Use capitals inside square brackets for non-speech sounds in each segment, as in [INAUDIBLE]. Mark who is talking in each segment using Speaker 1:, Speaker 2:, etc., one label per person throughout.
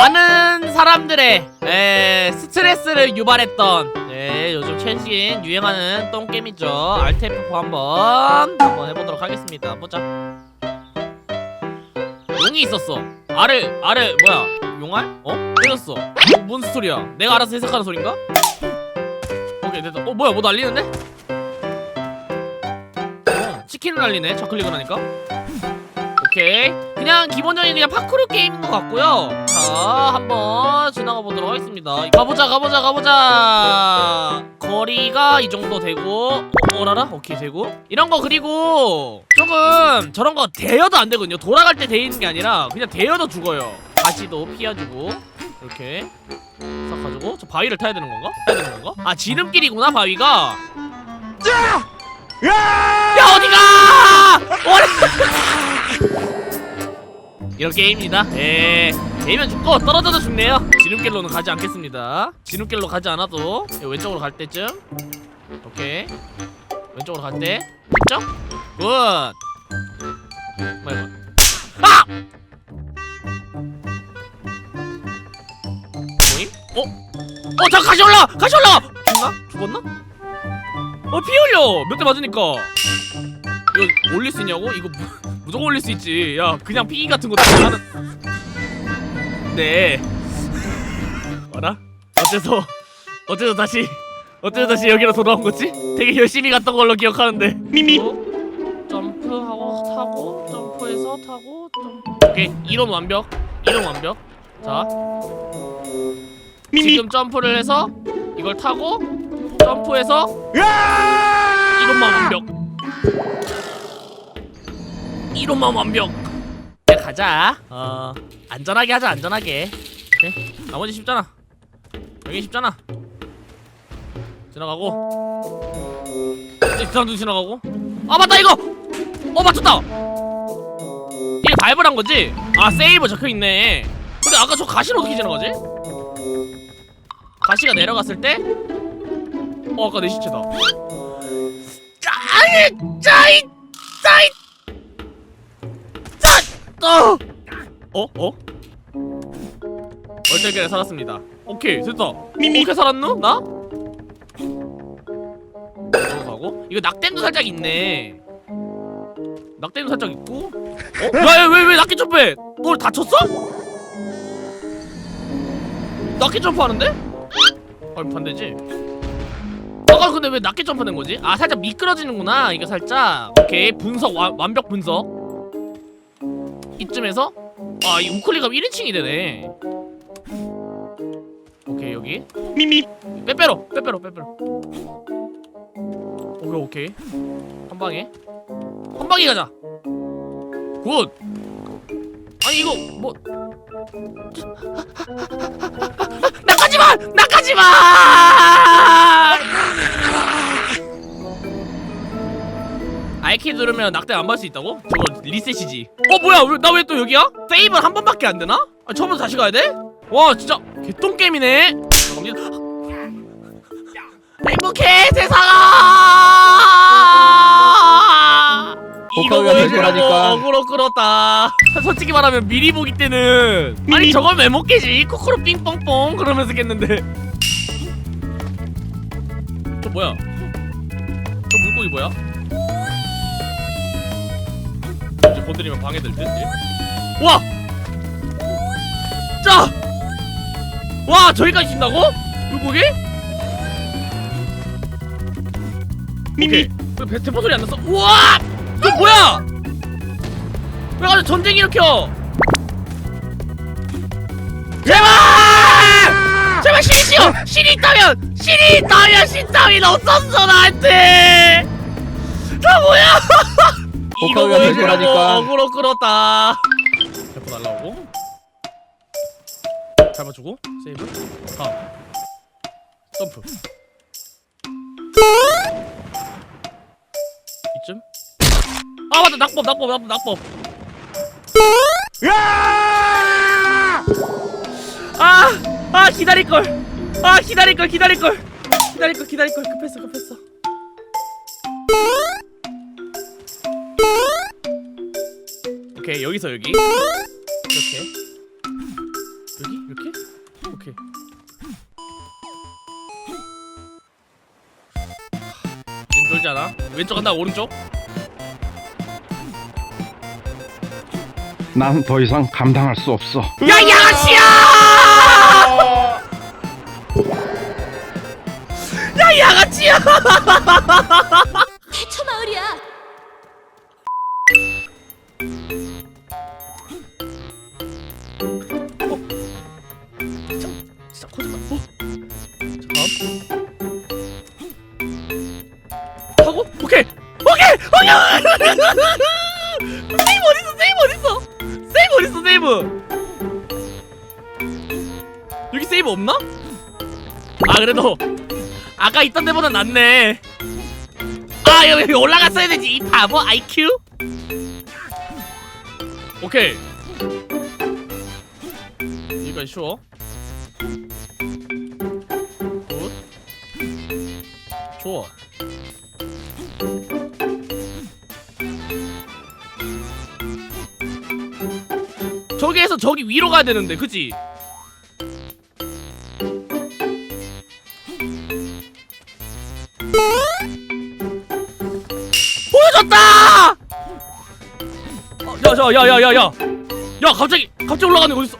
Speaker 1: 많은 사람들의 에, 스트레스를 유발했던 네, 요즘 최신 유행하는 똥게임이죠. 알테프 한번 한번 해보도록 하겠습니다. 보자. 용이 있었어. 알을 알을 뭐야? 용알? 어? 때렸어. 어, 뭔 스토리야? 내가 알아서 해석하는 소린가? 오케이 됐다. 어 뭐야? 뭐 날리는데? 어, 치킨을 날리네. 좌클릭을 하니까. 오케이. 그냥 기본적인 그냥 파쿠르 게임인 것 같고요 자 한번 지나가 보도록 하겠습니다 가보자 가보자 가보자 거리가 이 정도 되고 어, 어라라? 오케이 되고 이런 거 그리고 조금 저런 거 대여도 안 되거든요 돌아갈 때 대이는 게 아니라 그냥 대여도 죽어요 가시도 피해주고 이렇게 싹 가지고 저 바위를 타야 되는 건가? 타야 되는 건가? 아 지름길이구나 바위가 야 어디가 어디 [LAUGHS] 이런 게임입니다. 예. 되면 죽고 떨어져도 죽네요. 지름길로는 가지 않겠습니다. 지름길로 가지 않아도 왼쪽으로 갈 때쯤. 오케이. 왼쪽으로 갈 때. 됐죠? 굿. 뭐야 이거? 아! 뭐임? 어? 어, 잠 가시 올라! 가시 올라! 죽나? 죽었나? 어, 피 흘려! 몇 대 맞으니까. 이거 올릴 수 있냐고? 이거 무, 무조건 올릴 수 있지. 야, 그냥 피 같은 거 하는. 네. 알아? 어째서 어째서 다시 어째서 다시 여기로 돌아온 거지? 되게 열심히 갔던 걸로 기억하는데. 미미. 점프하고 타고 점프해서 타고 점프. 오케이, 이론 완벽. 이론 완벽. 자. 지금 점프를 해서 이걸 타고 점프해서 이론만 완벽. 이론만 완벽. 가자. 어 안전하게 하자 안전하게. 오케이. 나머지 쉽잖아. 여기 쉽잖아. 지나가고. 이제 그 지나가고. 아 맞다 이거. 어 맞췄다. 이게 밟으란 거지? 아 세이브 적혀 있네. 근데 아까 저 가시를 어떻게 지나가지? 가시가 내려갔을 때. 어 아까 내 시체다. 짜이 짜이 어! 어? 어? 얼떨결에 살았습니다. 오케이 됐다. 미미. 어떻게 살았노? 나? 넘어가고 이거 낙댐도 살짝 있네. 낙댐도 살짝 있고. 어? 야왜왜 [LAUGHS] 왜 낙기 점프해? 뭘 다쳤어? 낙기 점프하는데? 아 반대지. 아까 근데 왜 낙기 점프하는 거지? 아 살짝 미끄러지는구나. 이거 살짝. 오케이 분석 와, 완벽 분석. 이쯤에서? 아 이 우클릭가 1인칭이 되네. 오케이 여기. 미미. 빼빼로 빼빼로 빼빼로. 오케이 오케이. 한 방에. 한 방에 가자. 굿. 아니 이거 뭐. [LAUGHS] 나가지 마! 나가지 마 알키 누르면 낙대 안 받을 수 있다고? 저거 리셋이지. 어 뭐야? 나 왜 또 여기야? 세이브는 한 번밖에 안 되나? 아, 처음부터 다시 가야 돼? 와 진짜 개똥 게임이네. [LAUGHS] 행복해 세상아. 이거 보여주려고
Speaker 2: 거라니까.
Speaker 1: 어그로 끌었다. 솔직히 말하면 미리 보기 때는 아니 저걸 왜 못 깨지? 코코로 삥뽕뽕 그러면서 깼는데. 저 뭐야? 저 물고기 뭐야? 건드리면 방해될 듯? 얘? 와! 짜! 와 저기까지 친다고? 물고기? 미미 왜 배- 대포 소리 안 났어? 우와! 저 뭐야! 왜 가지고 전쟁 일으켜! 제발! 제발 신이 씌워! 신이 있다면! 신이 있다면 신 따윈 없었어 나한테! 나 뭐야! [LAUGHS] 이거
Speaker 2: 복합이 될
Speaker 1: 보여주려고
Speaker 2: 거라니까.
Speaker 1: 어그로 끌었다. 대포 날라오고. 잡아주고. 세이브. 다음. 점프. 이쯤? 아 맞다. 낙법 낙법 낙법 낙법. 아! 아 기다릴걸. 아 기다릴걸 기다릴걸. 기다릴걸 기다릴걸. 급했어 급했어 오케이 여기서 여기 이렇게 여기 이렇게? 오케이. 이젠 쫄지 않아? 왼쪽 간다 오른쪽?
Speaker 2: 난 더 이상 감당할 수 없어.
Speaker 1: 야 양아치야! 야 양아치야! [LAUGHS] 세이브 어딨어 세이브 어딨어 세이브 어딨어 세이브. 여기 세이브 없나? 아 그래도 아까 있던 데보다 낫네. 아 여기, 여기 올라갔어야 되지 이 바보 IQ. 오케이. 여기까지 쉬워. 굿. 좋아. 저기에서 저기 위로 가야 되는데, 그치? 보여줬다! 어, 야, 야, 야, 야, 야, 야, 야, 갑자기, 갑자기 올라가네 어딨어?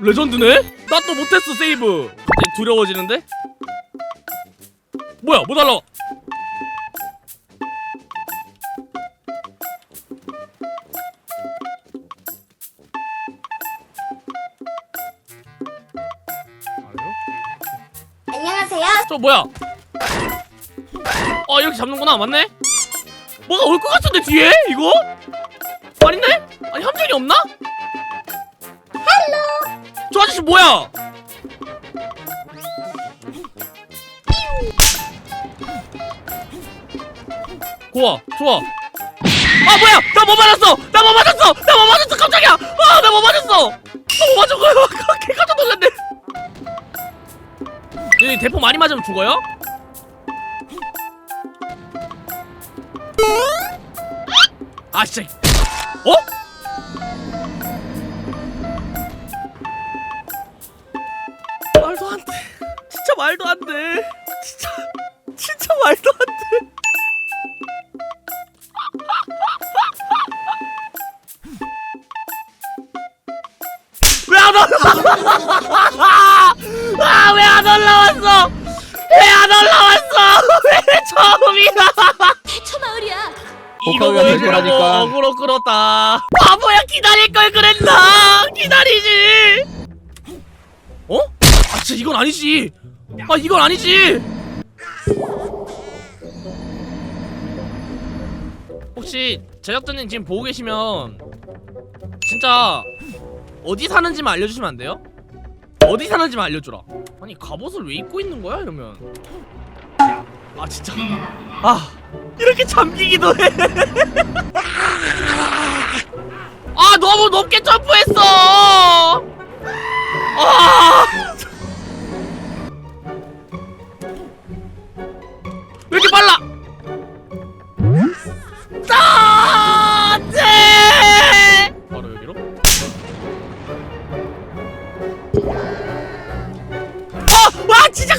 Speaker 1: 레전드네? 나 또 못했어 세이브 갑자기 두려워지는데? 뭐야 못 날라 저 뭐야? 아 이렇게 잡는구나. 맞네? 뭐가 올 것 같은데 뒤에? 이거? 아닌데? 아니 함정이 없나? 헬로! 저 아저씨 뭐야? 좋아 좋아. 아 뭐야? 나 뭐 맞았어! 나 뭐 맞았어! 나 뭐 맞았어! 깜짝이야! 아나 뭐 맞았어! 나 뭐 맞은 거야 얘 대포 많이 맞으면 죽어요? 아 진짜 어? 말도 안돼 진짜 말도 안돼 진짜 진짜 말도 안돼 올라왔어 왜 안 올라왔어. [LAUGHS] 왜 처음이야?
Speaker 3: 해초 마을이야.
Speaker 1: 이거 보여주려고.
Speaker 2: 거라니까.
Speaker 1: 어그로 끌었다. 바보야 기다릴 걸 그랬나? 기다리지. 어? 아 진짜 이건 아니지. 아 이건 아니지. 혹시 제작자님 지금 보고 계시면 진짜 어디 사는지만 알려주시면 안 돼요? 어디 사는지만 알려주라 아니 갑옷을 왜 입고 있는 거야 이러면 아 진짜 아 이렇게 잠기기도 해. [LAUGHS] 아 너무 높게 점프했어.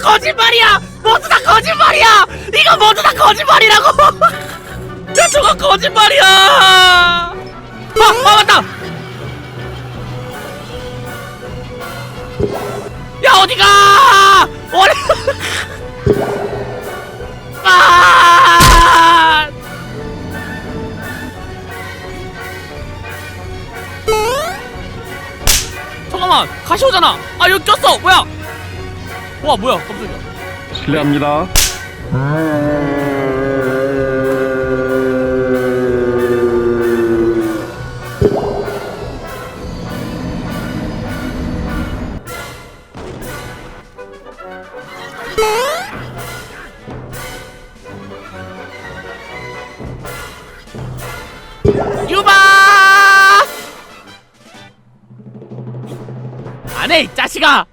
Speaker 1: 거짓말이야. 모두 다 거짓말이야. 이거 모두 다 거짓말이라고. [LAUGHS] 야 저거 거짓말이야. 아, 아 맞다. 야 어디가? 어디? [LAUGHS] 아! 잠깐만 가시 오잖아. 아 여기 꼈어. 뭐야? 와 뭐야 깜짝이야.
Speaker 2: 실례합니다.
Speaker 1: 유바! 안해 이 자식아!